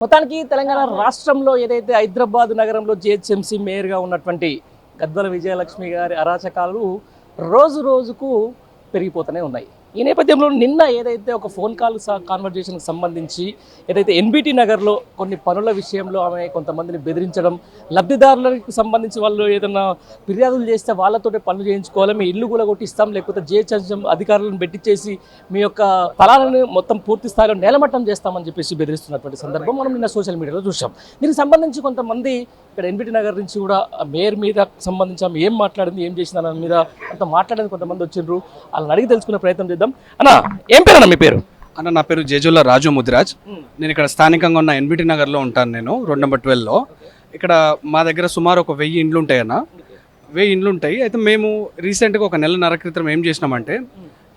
మొత్తానికి తెలంగాణ రాష్ట్రంలో ఏదైతే హైదరాబాద్ నగరంలో జిహెచ్ఎంసీ మేయర్గా ఉన్నటువంటి గద్వల విజయలక్ష్మి గారి అరాచకాలు రోజు రోజుకు పెరిగిపోతూనే ఉన్నాయి. ఈ నేపథ్యంలో నిన్న ఏదైతే ఒక ఫోన్ కాల్ కాన్వర్జేషన్కి సంబంధించి ఏదైతే ఎన్బిటి నగర్లో కొన్ని పనుల విషయంలో ఆమె కొంతమందిని బెదిరించడం లబ్ధిదారులకు సంబంధించి వాళ్ళు ఏదైనా ఫిర్యాదులు చేస్తే వాళ్ళతోటే పనులు చేయించుకోవాలి మీ ఇల్లు కూడా కొట్టిస్తాం లేకపోతే జిహెచ్ఎం అధికారులను పెట్టించేసి మీ యొక్క ఫలాలను మొత్తం పూర్తి స్థాయిలో నేలమట్టం చేస్తామని చెప్పేసి బెదిరిస్తున్నటువంటి సందర్భం మనం నిన్న సోషల్ మీడియాలో చూసాం దీనికి సంబంధించి కొంతమంది ఇక్కడ ఎన్బిటి నగర్ నుంచి కూడా మేయర్ మీద సంబంధించి ఆమె ఏం మాట్లాడింది ఏం చేసింది దాని మీద అంత మాట్లాడేది కొంతమంది వచ్చిండ్రు. వాళ్ళని అడిగి తెలుసుకునే ప్రయత్నం చేద్దాం. అన్న ఏం పేరు అన్న మీ పేరు? అన్న నా పేరు జేజుల్లా రాజు ముదిరాజ్. నేను ఇక్కడ స్థానికంగా ఉన్న ఎన్బిటి నగర్లో ఉంటాను నేను రోడ్ నెంబర్ ట్వెల్వ్లో. ఇక్కడ మా దగ్గర సుమారు ఒక వెయ్యి ఇండ్లు ఉంటాయి అన్న. వెయ్యి ఇండ్లు ఉంటాయి. అయితే మేము రీసెంట్గా ఒక నెలన్నర క్రితం ఏం చేసినామంటే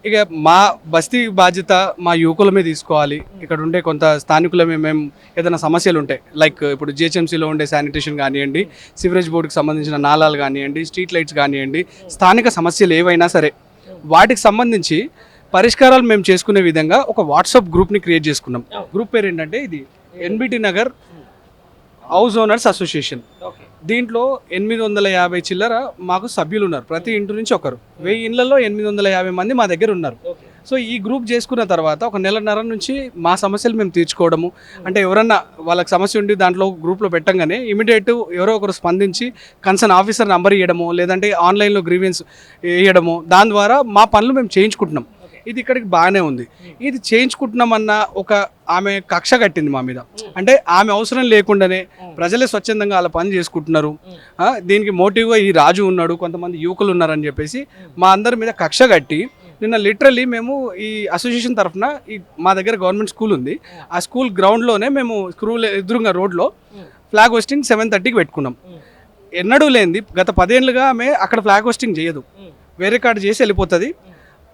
ఇక మా బస్తీ బాధ్యత మా యువకుల మీద తీసుకోవాలి. ఇక్కడ ఉండే కొంత స్థానికులమే మేము ఏదైనా సమస్యలు ఉంటాయి లైక్ ఇప్పుడు జిహెచ్ఎంసీలో ఉండే శానిటేషన్ కానివ్వండి సివరేజ్ బోర్డుకి సంబంధించిన నాలాలు కానివ్వండి స్ట్రీట్ లైట్స్ కానివ్వండి స్థానిక సమస్యలు ఏవైనా సరే వాటికి సంబంధించి పరిష్కారాలు మేము చేసుకునే విధంగా ఒక వాట్సాప్ గ్రూప్ని క్రియేట్ చేసుకున్నాం. గ్రూప్ పేరు ఏంటంటే ఇది NBT Nagar house owners association. దీంట్లో ఎనిమిది వందల యాభై చిల్లర మాకు సభ్యులు ఉన్నారు. ప్రతి ఇంటి నుంచి ఒకరు. వెయ్యి ఇండ్లలో ఎనిమిది వందల యాభై మంది మా దగ్గర ఉన్నారు. సో ఈ గ్రూప్ చేసుకున్న తర్వాత ఒక నెలన్నర నుంచి మా సమస్యలు మేము తీర్చుకోవడము. అంటే ఎవరన్నా వాళ్ళకి సమస్య ఉండి దాంట్లో గ్రూప్లో పెట్టంగానే ఇమీడియట్ ఎవరో ఒకరు స్పందించి కన్సర్న్ ఆఫీసర్ నంబర్ ఇవ్వడము లేదంటే ఆన్లైన్లో గ్రీవెన్స్ వేయడము దాని ద్వారా మా పనులు మేము చేయించుకుంటున్నాం. ఇది ఇక్కడికి బాగానే ఉంది. ఇది చేయించుకుంటున్నామన్న ఒక ఆమె కక్ష కట్టింది మా మీద. అంటే ఆమె అవసరం లేకుండానే ప్రజలే స్వచ్ఛందంగా వాళ్ళ పని చేసుకుంటున్నారు. దీనికి మోటివ్గా ఈ రాజు ఉన్నాడు కొంతమంది యువకులు ఉన్నారని చెప్పేసి మా అందరి మీద కక్ష కట్టి నిన్న లిటరలీ మేము ఈ అసోసియేషన్ తరఫున ఈ మా దగ్గర గవర్నమెంట్ స్కూల్ ఉంది. ఆ స్కూల్ గ్రౌండ్లోనే మేము స్కూల్ ఎదురుగా రోడ్లో ఫ్లాగ్ హోస్టింగ్ సెవెన్ థర్టీకి పెట్టుకున్నాం. ఎన్నడూ లేనిది గత పదేళ్ళుగా ఆమె అక్కడ ఫ్లాగ్ హోస్టింగ్ చేయదు. వేరే కాడ చేసి వెళ్ళిపోతుంది.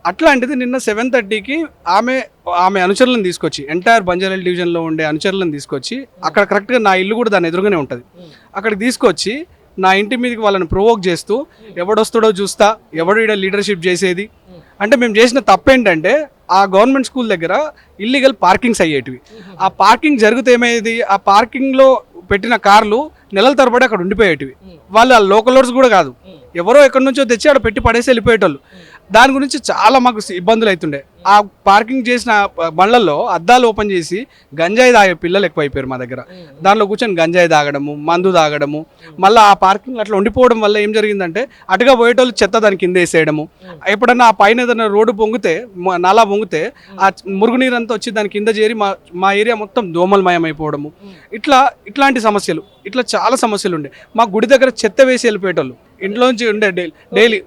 అట్లాంటిది నిన్న సెవెన్ థర్టీకి ఆమె ఆమె అనుచరులను తీసుకొచ్చి ఎంటైర్ బంజారెల్ డివిజన్లో ఉండే అనుచరులను తీసుకొచ్చి అక్కడ కరెక్ట్గా నా ఇల్లు కూడా దాని ఎదురుగానే ఉంటుంది. అక్కడికి తీసుకొచ్చి నా ఇంటి మీదకి వాళ్ళని ప్రొవోక్ చేస్తూ ఎవడొస్తాడో చూస్తా ఎవడు ఇక్కడ లీడర్షిప్ చేసేది? అంటే మేము చేసిన తప్పేంటంటే ఆ గవర్నమెంట్ స్కూల్ దగ్గర ఇల్లీగల్ పార్కింగ్స్ అయ్యేటివి. ఆ పార్కింగ్ జరిగితే ఏమయ్యేది ఆ పార్కింగ్లో పెట్టిన కార్లు నెలల తరబడి అక్కడ ఉండిపోయేటివి. వాళ్ళు ఆ లోకల్ కూడా కాదు. ఎవరో ఎక్కడి నుంచో తెచ్చి అక్కడ పెట్టి పడేసి వెళ్ళిపోయేటోళ్ళు. దాని గురించి చాలా మాకు ఇబ్బందులు అవుతుండే. ఆ పార్కింగ్ చేసిన బండ్లలో అద్దాలు ఓపెన్ చేసి గంజాయి తాగే పిల్లలు ఎక్కువ అయిపోయారు మా దగ్గర. దాంట్లో కూర్చొని గంజాయి తాగడము మందు తాగడము మళ్ళీ ఆ పార్కింగ్ అట్లా ఉండిపోవడం వల్ల ఏం జరిగిందంటే అటుగా పోయేటోళ్ళు చెత్త దాని కింద వేసేయడము. ఎప్పుడన్నా ఆ పైన ఏదైనా రోడ్డు పొంగితే నాలా పొంగితే ఆ మురుగునీరు అంతా వచ్చి దాని కింద చేరి మా మా ఏరియా మొత్తం దోమలమయం అయిపోవడము ఇట్లా ఇట్లాంటి సమస్యలు ఇట్లా చాలా సమస్యలు ఉండే. మా గుడి దగ్గర చెత్త వేసి వెళ్ళిపోయేటోళ్ళు. ఇంట్లోంచి ఉండే డైలీ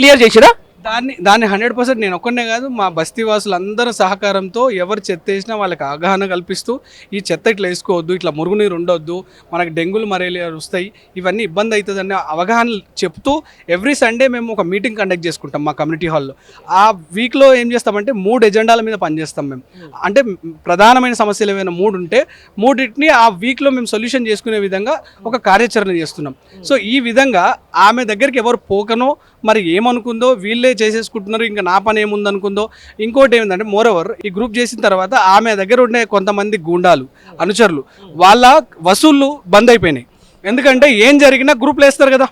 క్లియర్ చేసిరా? దాన్ని దాన్ని హండ్రెడ్ పర్సెంట్ నేను ఒక్కనే కాదు మా బస్తీ వాసులందరూ సహకారంతో ఎవరు చెత్త వేసినా వాళ్ళకి అవగాహన కల్పిస్తూ ఈ చెత్త ఇట్లా వేసుకోవద్దు ఇట్లా మురుగునీరు ఉండొద్దు మనకు డెంగ్యూలు మరేలియాలు వస్తాయి ఇవన్నీ ఇబ్బంది అవుతుందని అవగాహన చెప్తూ ఎవ్రీ సండే మేము ఒక మీటింగ్ కండక్ట్ చేసుకుంటాం మా కమ్యూనిటీ హాల్లో ఆ వీక్లో ఏం చేస్తామంటే మూడు ఎజెండాల మీద పనిచేస్తాం మేము. అంటే ప్రధానమైన సమస్యలు ఏమైనా మూడు ఉంటే మూడింటిని ఆ వీక్లో మేము సొల్యూషన్ చేసుకునే విధంగా ఒక కార్యాచరణ చేస్తున్నాం. సో ఈ విధంగా ఆమె దగ్గరికి ఎవరు పోకనో మరి ఏమనుకుందో వీళ్ళే చేసేసుకుంటున్నారు ఇంకా నా పని ఏముందనుకుందో. ఇంకోటి ఏంటంటే మోరవర్ ఈ గ్రూప్ చేసిన తర్వాత ఆమె దగ్గర ఉండే కొంతమంది గూండాలు అనుచరులు వాళ్ళ వసూళ్ళు బంద్ అయిపోయినాయి. ఎందుకంటే ఏం జరిగినా గ్రూప్లు వేస్తారు కదా.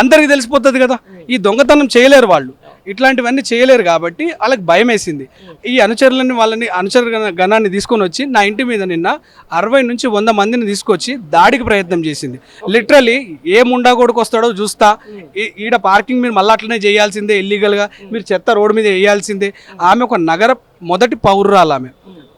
అందరికీ తెలిసిపోతుంది కదా. ఈ దొంగతనం చేయలేరు వాళ్ళు. ఇట్లాంటివన్నీ చేయలేరు కాబట్టి వాళ్ళకి భయం వేసింది. ఈ అనుచరులని వాళ్ళని అనుచర గణ- గణాన్ని తీసుకొని వచ్చి నా ఇంటి మీద నిన్న అరవై నుంచి వంద మందిని తీసుకొచ్చి దాడికి ప్రయత్నం చేసింది. లిటరలీ ఏ ముండా కొడుకు వస్తాడో చూస్తా. ఈడ పార్కింగ్ మీరు మళ్ళీ అట్లనే చేయాల్సిందే ఇల్లీగల్గా మీరు చెత్త రోడ్డు మీద వేయాల్సిందే. ఆమె ఒక నగర మొదటి పౌరురాలు ఆమె.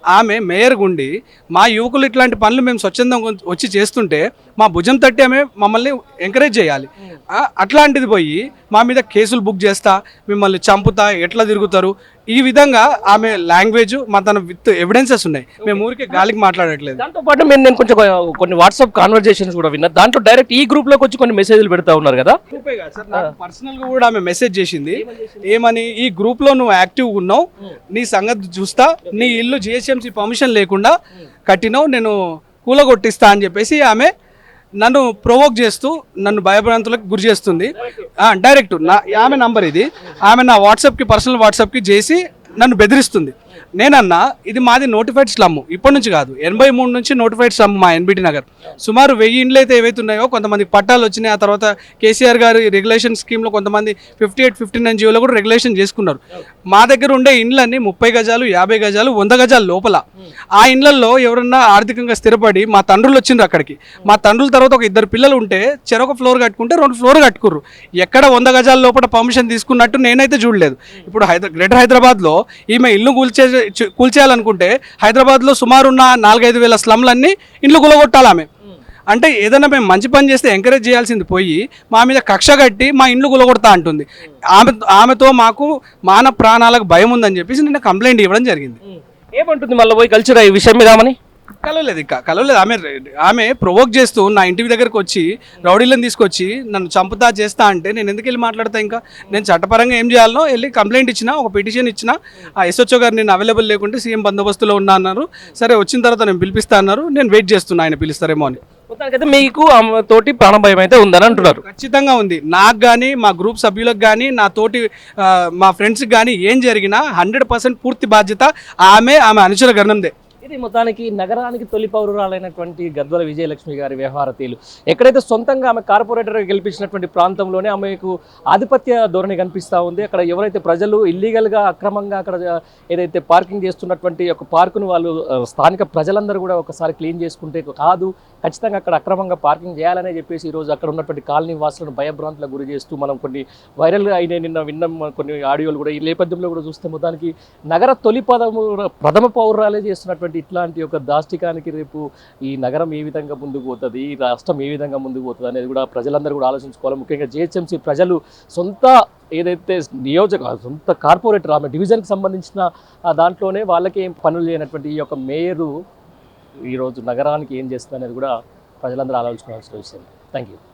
ఆమె మేయర్ గుండి మా యువకులు ఇట్లాంటి పనులు మేము స్వచ్ఛందంగా వచ్చి చేస్తుంటే మా భుజం తట్టి ఆమె మమ్మల్ని ఎంకరేజ్ చేయాలి. ఆ, అట్లాంటిది పోయి మా మీద కేసులు బుక్ చేస్తా మిమ్మల్ని చంపుతా ఎట్లా తిరుగుతారు? ఈ విధంగా ఆమె లాంగ్వేజ్ మా తన విత్ ఎవిడెన్సెస్ ఉన్నాయి. మేము ఊరికే గాలికి మాట్లాడట్లేదు. దాంతో పాటు మీరు నేను కొంచెం కొన్ని వాట్సాప్ కాన్వర్జేషన్స్ కూడా విన్నా. దాంట్లో డైరెక్ట్ ఈ గ్రూప్లోకి వచ్చి కొన్ని మెసేజ్లు పెడతా ఉన్నారు కదా? పర్సనల్గా కూడా ఆమె మెసేజ్ చేసింది. ఏమని ఈ గ్రూప్లో నువ్వు యాక్టివ్ ఉన్నావు నీ సంగతి చూస్తా నీ ఇల్లు జిహెచ్ఎంసీ పర్మిషన్ లేకుండా కట్టినావు నేను కూలగొట్టిస్తా అని చెప్పేసి ఆమె నన్ను ప్రొవోక్ చేస్తూ నన్ను భయభ్రాంతులకు గురి చేస్తుంది. డైరెక్ట్ నా ఆమె నంబర్ ఇది. ఆమె నా వాట్సాప్కి పర్సనల్ వాట్సాప్కి చేసి నన్ను బెదిరిస్తుంది. నేనన్నా ఇది మాది నోటిఫైడ్ స్లమ్ ఇప్పటి నుంచి కాదు. ఎనభై మూడు నుంచి నోటిఫైడ్ స్లమ్ మా ఎన్బిటి నగర్. సుమారు వెయ్యి ఇండ్లు అయితే ఏవైతే ఉన్నాయో కొంతమంది పట్టాలు వచ్చినాయి ఆ తర్వాత కేసీఆర్ గారి రెగ్యులేషన్ స్కీమ్లో కొంతమంది ఫిఫ్టీ ఎయిట్ ఫిఫ్టీ నైన్ జీవోలో కూడా రెగ్యులేషన్ చేసుకున్నారు. మా దగ్గర ఉండే ఇండ్లన్నీ ముప్పై గజాలు యాభై గజాలు వంద గజాల లోపల. ఆ ఇండ్లలో ఎవరన్నా ఆర్థికంగా స్థిరపడి మా తండ్రులు వచ్చిండ్రు అక్కడికి. మా తండ్రుల తర్వాత ఒక ఇద్దరు పిల్లలు ఉంటే చెరొక ఫ్లోర్ కట్టుకుంటే రెండు ఫ్లోర్ కట్టుకుర్రు. ఎక్కడ వంద గజాల లోపల పర్మిషన్ తీసుకున్నట్టు నేనైతే చూడలేదు. ఇప్పుడు హైదరా గ్రేటర్ హైదరాబాద్లో ఈమె ఇల్లు కూల్చే కూల్చేయాలనుకుంటే హైదరాబాద్లో సుమారు ఉన్న నాలుగైదు వేల స్లమ్లన్నీ ఇండ్లు కూలగొట్టాలి ఆమె అంటే ఏదైనా మేము మంచి పని చేస్తే ఎంకరేజ్ చేయాల్సింది పోయి మా మీద కక్ష కట్టి మా ఇండ్లు గులగొడతా అంటుంది. ఆమె ఆమెతో మాకు మాన ప్రాణాలకు భయం ఉందని చెప్పేసి నిన్న కంప్లైంట్ ఇవ్వడం జరిగింది. ఏమంటుంది మళ్ళీ పోయి కలిసిరా ఈ విషయం మీద కలవలేదు ఇంకా కలవలేదు. ఆమె ఆమె ప్రొవోక్ చేస్తూ నా ఇంటి దగ్గరకు వచ్చి రౌడీలను తీసుకొచ్చి నన్ను చంపుతా చేస్తా అంటే నేను ఎందుకు వెళ్ళి మాట్లాడతా ఇంకా? నేను చట్టపరంగా ఏం చేయాలనో వెళ్ళి కంప్లైంట్ ఇచ్చిన ఒక పిటిషన్ ఇచ్చిన ఆ ఎస్హెచ్ఓ గారు నేను అవైలబుల్ లేకుంటే సీఎం బందోబస్తులో ఉన్నా అన్నారు. సరే వచ్చిన తర్వాత నేను పిలిపిస్తా అన్నారు. నేను వెయిట్ చేస్తున్నా ఆయన పిలుస్తారేమో అని. మొత్తానికైతే మీకు ఆమె తోటి ప్రాణ భయం అయితే ఉందని అంటున్నారు. ఖచ్చితంగా ఉంది. నాకు కానీ మా గ్రూప్ సభ్యులకు కానీ నా తోటి మా ఫ్రెండ్స్కి కానీ ఏం జరిగినా హండ్రెడ్ పర్సెంట్ పూర్తి బాధ్యత ఆమె ఆమె అనుచర గణందే ఇది మొత్తానికి నగరానికి తొలి పౌరురాలైనటువంటి గద్వల విజయలక్ష్మి గారి వ్యవహార తీరు. ఎక్కడైతే సొంతంగా ఆమె కార్పొరేటర్ గెలిపించినటువంటి ప్రాంతంలోనే ఆమెకు ఆధిపత్య ధోరణి కనిపిస్తూ ఉంది. అక్కడ ఎవరైతే ప్రజలు ఇల్లీగల్గా అక్రమంగా అక్కడ ఏదైతే పార్కింగ్ చేస్తున్నటువంటి ఒక పార్కును వాళ్ళు స్థానిక ప్రజలందరూ కూడా ఒకసారి క్లీన్ చేసుకుంటే కాదు. ఖచ్చితంగా అక్కడ అక్రమంగా పార్కింగ్ చేయాలనే చెప్పేసి ఈరోజు అక్కడ ఉన్నటువంటి కాలనీ వాసులను భయభ్రాంతులకు గురి చేస్తూ మనం కొన్ని వైరల్ అయిన నిన్న విన్నాం కొన్ని ఆడియోలు కూడా. ఈ నేపథ్యంలో కూడా చూస్తే మొత్తానికి నగర తొలి పదము ప్రథమ పౌరాలే చేస్తున్నటువంటి ఇట్లాంటి ఒక దాష్టికానికి రేపు ఈ నగరం ఏ విధంగా ముందుకు పోతుంది ఈ రాష్ట్రం ఏ విధంగా ముందుకు పోతుంది అనేది కూడా ప్రజలందరూ కూడా ఆలోచించుకోవాలి. ముఖ్యంగా జిహెచ్ఎంసీ ప్రజలు సొంత ఏదైతే నియోజక సొంత కార్పొరేటర్ ఆమె డివిజన్కి సంబంధించిన దాంట్లోనే వాళ్ళకి ఏం పనులు చేయనటువంటి ఈ యొక్క మేయరు ఈరోజు నగరానికి ఏం చేస్తుంది అనేది కూడా ప్రజలందరూ ఆలోచించుకోవాల్సిన విషయం. Thank you